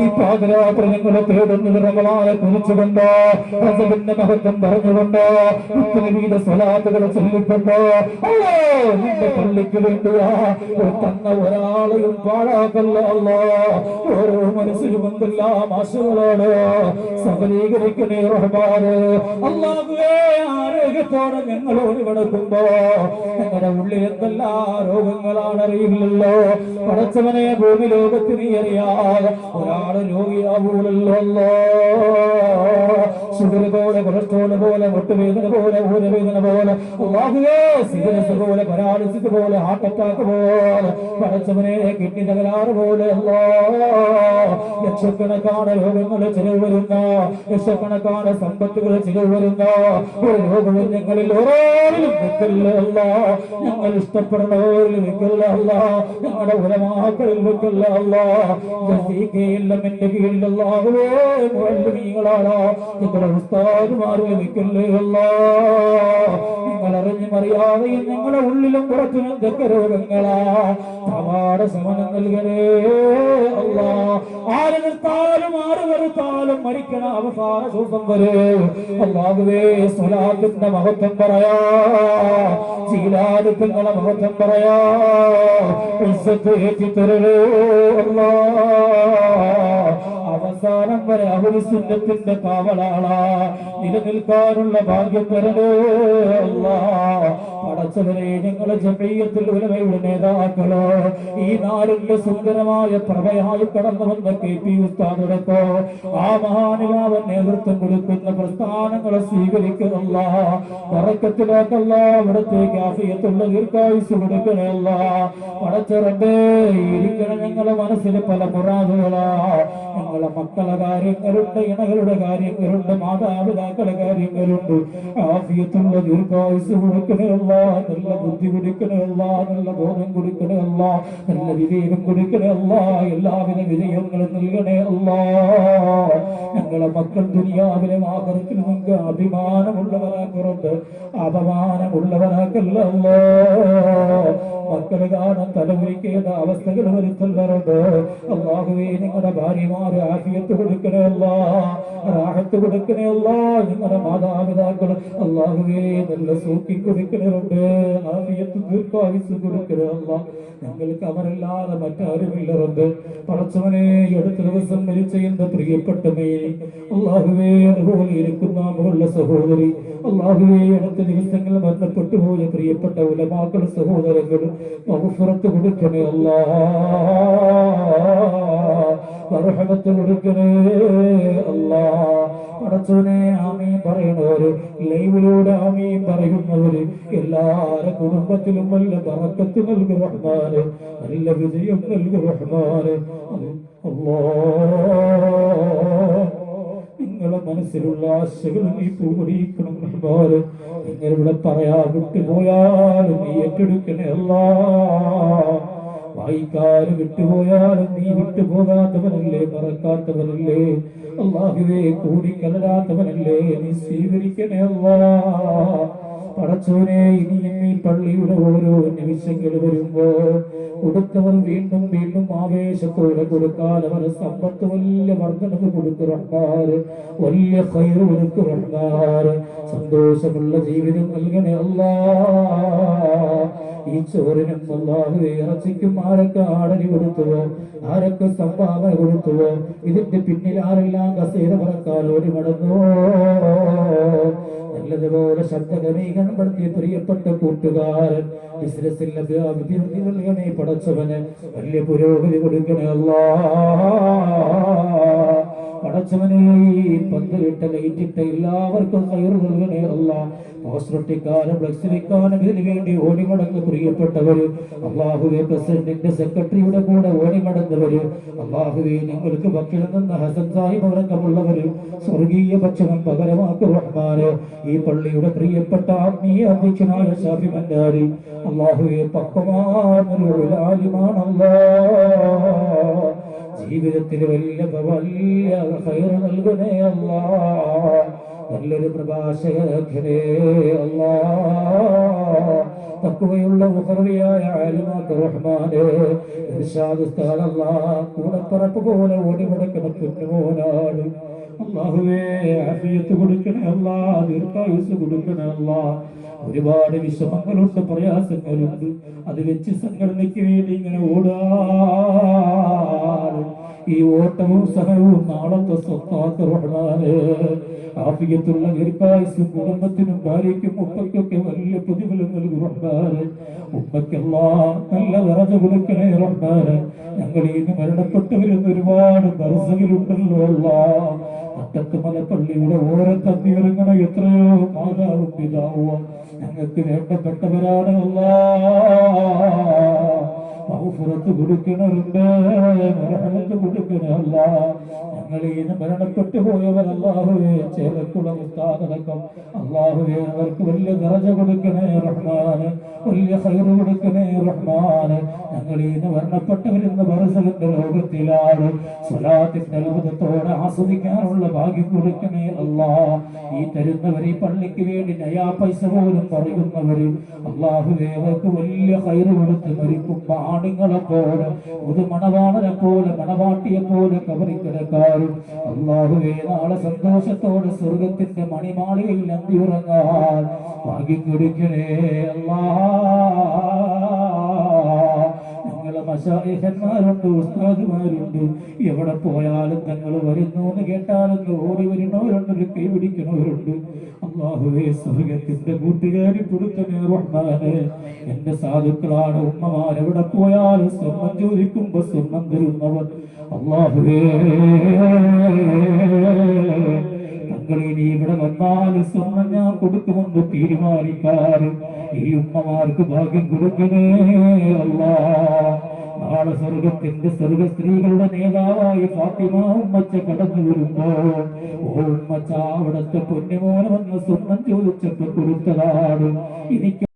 ഈ റസബിന്റെ മഹത്വം പറഞ്ഞുകൊണ്ട് കിടക്കുമ്പോ ഞങ്ങളുടെ ഉള്ളിൽ രോഗങ്ങളാണ് അറിയില്ലല്ലോ. പടച്ചവനെ ഭൂമി ലോകത്തിൽ നീ അറിയാതെ ഒരാൾ രോഗിയാവൂലല്ലോ ഷുഗർ പോലെ കൊളസ്ട്രോൾ പോലെ മുട്ടുവേദന പോലെ ഊരവേദന പോലെ സിഗരസ് പോലെ പരാലിസിസ് പോലെ ഹാർട്ട് അറ്റാക്ക് പോലെ പടച്ചവനെ കിഡ്നി തകരാറ് പോലെ ലക്ഷക്കണക്കാണ് രോഗങ്ങൾ ചിലവ് വരുന്ന ലക്ഷക്കണക്കാണ് സമ്പത്തുകൾ ചിലവ് വരുന്ന ഒരു രോഗവും ഞങ്ങളിൽ ഓരോരിലും ഞങ്ങൾ ഇഷ്ടപ്പെടുന്നവരിൽ അല്ല. ഞങ്ങളുടെ കീഴിലല്ലാകുവേ മുഴലുമീങ്ങളാണോ ഞങ്ങളുടെ ഉള്ളിലും കുറച്ചു എന്തൊക്കെ രോഗങ്ങളാ. ശമനം നൽകണേ അല്ലാ. ആര് നിർത്താലും ആര് വെറുത്താലും മരിക്കണ അവസാന ശ്വാസം വരെ അള്ളാഹുവേ സ്വലാത്തിന്റെ മഹത്വം പറയാ. ശീലാദിത്യങ്ങളെ മഹത്വം പറയാ. ഇസ്സത്ത് ഏറ്റി തരണേ അവസാനം വരെ അഹുലിസുന്നത്തിന്റെ കാവലാളാ. നിലനിൽക്കാനുള്ള ഭാഗ്യം തരണേ പടച്ചവരെ ഞങ്ങളെ ജമീയത്തിൽ ഉലമയുടെ നേതാക്കളോ ഈ നാടിന്റെ സുന്ദരമായ പ്രഭയായി കടന്നു വന്ന കെ പി ഉസ്താദടക്കോ ആ മഹാനുഭാവൻ നേതൃത്വം കൊടുക്കുന്ന പ്രസ്ഥാനങ്ങളെ സ്വീകരിക്കുന്നല്ല പറക്കത്തിലേക്കല്ല അവിടത്തേക്ക് ആഫിയത്തുള്ള ദീർഘായുസ് കൊടുക്കണമല്ല പടച്ചറമ്പേ ഇരിക്കണം ഞങ്ങളെ മനസ്സിൽ പല മുറാദുകളാ. ഞങ്ങളെ മക്കളെ കാര്യങ്ങളുണ്ട് ഇണകളുടെ കാര്യങ്ങളുണ്ട് മാതാപിതാക്കളെ കാര്യങ്ങളുണ്ട് ആഫിയത്തുള്ള ദീർഘായുസ് കൊടുക്കണമല്ല നല്ല ബുദ്ധി കൊടുക്കണമല്ല നല്ല ബോധം കൊടുക്കണമല്ല നല്ല വിവേകം കൊടുക്കണമല്ല എല്ലാവിധ വിജയങ്ങളും നൽകണേ അല്ല. ഞങ്ങളെ മക്കൾ ദുനിയാവിലെ ആകരത്തിൽ നിങ്ങൾക്ക് അഭിമാനമുള്ളവരാക്കുന്നുണ്ട് അപമാനമുള്ളവരാക്കല്ലോ കാണാൻ തലമുറിക്കേണ്ട അവസ്ഥകൾ വരുത്തുന്നവരുണ്ട്. അള്ളാഹുവേ നിങ്ങളുടെ ഭാര്യമാര് ആഫിയത്ത് കൊടുക്കണമല്ല റാഹത്ത് കൊടുക്കണമല്ല നിങ്ങളുടെ മാതാപിതാക്കൾ അള്ളാഹുവേ നല്ല സൂക്കി കൊടുക്കണമുണ്ട് ആഫിയത്ത് ദീർഘായുസ് കൊടുക്കണമല്ല ഞങ്ങൾക്ക് അവരല്ലാതെ മറ്റാരുമില്ലറുണ്ട് പടച്ചവനെ അടുത്ത ദിവസം മരിച്ച എന്റെ പ്രിയപ്പെട്ട മേനി അള്ളാഹുവേ അതുപോലെ ഇരിക്കുന്ന മകളുടെ സഹോദരി അള്ളാഹുവേ അടുത്ത ദിവസങ്ങൾ മരണപ്പെട്ടു പോയ പ്രിയപ്പെട്ട ഉലമാക്കൾ സഹോദരങ്ങൾ മഹുഫുറത്ത് കൊടുക്കണേ അല്ല. മർഹമത്ത് കൊടുക്കണേ അല്ല. പടച്ചവനെ ആമീൻ പറയണവര് ലൈവിലൂടെ ആമീൻ പറയുന്നവര് എല്ലാരെ കുടുംബത്തിലും നല്ല പറക്കത്ത് നൽകുവാന് നല്ല വിജയം നൽകുവാന് റഹ്മാന്. നിങ്ങളുടെ നിങ്ങളെ മനസ്സിലുള്ള ആശകൾ നീ പൂരിക്കണം നിങ്ങൾ ഇവിടെ പറയാ വിട്ടുപോയാലും നീ ഏറ്റെടുക്കണേ അല്ലാ. വായിക്കാനും വിട്ടുപോയാലും നീ വിട്ടുപോകാത്തവനല്ലേ മറക്കാത്തവനല്ലേ. അള്ളാഹുവേ കൂടി കലരാത്തവനല്ലേ നീ സ്വീകരിക്കണേ അല്ലാ. പടച്ചോനെ ഇനി ഈ പള്ളിയുടെ ഓരോ നിമിഷങ്ങൾ വരുമ്പോ കൊടുത്തവർ വീണ്ടും വീണ്ടും ആവേശത്തോടെ കൊടുക്കാൻ അവർ സമ്പത്ത് വലിയ വർധനവ് കൊടുക്കുറക്കാറ് വലിയ കയറ് കൊടുക്കുറക്കാറ് സന്തോഷമുള്ള ജീവിതം നൽകണേ അല്ലാ ഈ ചോറിനും അല്ലാഹുവേ ഇറച്ചിക്കും ആരൊക്കെ ആടരി കൊടുത്തുവോ ആരൊക്കെ സംഭാവന കൊടുത്തുവോ ഇതിന്റെ പിന്നിൽ ആരെല്ലാം കസേര പറക്കാൻ മടങ്ങുവോ നല്ലതുപോലെ ശബ്ദഗമീകരണപ്പെടുത്തിയ പ്രിയപ്പെട്ട കൂട്ടുകാരൻ ബിസിനസ്സിൽ അഭിവൃദ്ധി നൽകണേ പടച്ചവന് വലിയ പുരോഗതി കൊടുക്കണേ അല്ലാ എല്ലാവർക്കും വേണ്ടി അള്ളാഹുവെ പ്രസിഡന്റിന്റെ സെക്രട്ടറിയുടെ കൂടെ ഭക്ഷണം ഹസൻ സാഹിബ് സ്വർഗീയ ഈ പള്ളിയുടെ പ്രിയപ്പെട്ട ജീവിതത്തിൽ വലിയ വലിയ ഹൈർ നൽകണേ അല്ല. നല്ലൊരു പ്രഭാഷകനെ അല്ല. തക്കുവയുള്ള മുഖർവിയായ ആലുമാക്ക് റഹ്മാനെ ഇർഷാദ് ഉസ്താദ് അല്ലാഹ് കൂടപ്പറപ്പ് പോലെ ഓടി മുടക്കുന്ന കുഞ്ഞുമോനാണ്. അള്ളാഹുവേ ആഫിയത്ത് കൊടുക്കണേ അല്ലാ ദീർഘായുസ് കൊടുക്കണേ അല്ലാ. ഒരുപാട് വിഷമങ്ങളുണ്ട് പ്രയാസങ്ങളുണ്ട്. അത് വെച്ച് സംഘടനയ്ക്ക് വേണ്ടി ഇങ്ങനെ ഓടാ ഈ ഓട്ടവും സഹനവും നാളത്തെ സ്വത്താക്കറോടാണ് ആഫിയത്തുള്ള ദീർഘായുസ് കുടുംബത്തിനും ഭാര്യയ്ക്കും ഉപ്പയ്ക്കൊക്കെ വലിയ പ്രതിഫലം നൽകും ഉപ്പയ്ക്കെല്ലാം നല്ല വിറക് കൊടുക്കണേ ഞങ്ങൾ ഇന്ന് മരണപ്പെട്ടവരും ഒരുപാട് ദർശകരുണ്ടല്ലോ അല്ലാ. അട്ടത്ത് മലപ്പള്ളിയുടെ ഓരോ തന്നിയിറങ്ങണ എത്രയോ മാതാവും പിതാവും. ഞങ്ങൾക്ക് വേണ്ടപ്പെട്ടവരാണ് അല്ലാ മൗഫുറത്ത് കൊടുക്കണറുണ്ട് മരണത്ത് കൊടുക്കണല്ല ഞങ്ങൾ ഈ മരണപ്പെട്ടു പോയവരല്ലാഹുവേ ചേലക്കുളം ഉസ്താദടക്കം. അള്ളാഹുവേ അവർക്ക് വലിയ ദറജ കൊടുക്കണേ റഹ്മാന് വലിയ ഹൈറ് കൊടുക്കണേ റഹ്മാന്. ഞങ്ങൾ ഇന്ന് മരണപ്പെട്ടവരെന്ന് പറസലിന്റെ ലോകത്തിലാണ്. സ്വലാത്തിന്റെ ലോകത്തോടെ ആസ്വദിക്കാനുള്ള ഭാഗ്യം കൊടുക്കണേ അല്ലാ ഈ തരുന്നവർ ഈ പള്ളിക്ക് വേണ്ടി നയാ പൈസ പോലും പറയുന്നവര് അള്ളാഹുവേ അവർക്ക് വലിയ ഹൈറ് കൊടുത്ത് മരിക്കുമ്പോ ആണുങ്ങളെ പോലെ ഒരു മണവാളനെ പോലെ മണവാട്ടിയെ പോലെ കബറിക്കിടക്കാരും അള്ളാഹുവേ നാളെ സന്തോഷത്തോടെ സ്വർഗത്തിന്റെ മണിമാളികയിൽ നന്ദി ഉറങ്ങാൻ കൊടുക്കണേ അല്ലാ ഞങ്ങളെ മശായിഹന്മാരുണ്ട് ഉസ്താദുമാരുണ്ട്. എവിടെ പോയാലും തങ്ങൾ വരുന്നു എന്ന് കേട്ടാലും ഓടി വരുന്നവരുണ്ട് ഒരു കൈ പിടിക്കുന്നവരുണ്ട്. അള്ളാഹുവേ സ്വർഗത്തിന്റെ കൂട്ടുകാരി റഹ്മാനെ. എന്റെ സാധുക്കളാണ് ഉമ്മമാർ. എവിടെ പോയാലും സ്വർണം ചോദിക്കുമ്പോ സ്വർണം തരുന്നവർ അള്ളാഹുവേ. ഇവിടെ വന്നാൽ സ്വർണം ഞാൻ കൊടുക്കുമെന്ന് തീരുമാനിക്കാറ്. ഈ ഉമ്മമാർക്ക് ഭാഗ്യം കൊടുക്കണേ അല്ലാ നാളെ സ്വർഗത്തിന്റെ സ്വർഗ സ്ത്രീകളുടെ നേതാവായി ഫാത്തിമ ഉമ്മച്ച കടന്നു വരുമ്പോ ഉമ്മച്ച അവിടത്തെ പൊന്നുമോനെ വന്ന് സ്വർണം ചോദിച്ചപ്പോ കൊടുത്തതാണ്. എനിക്ക്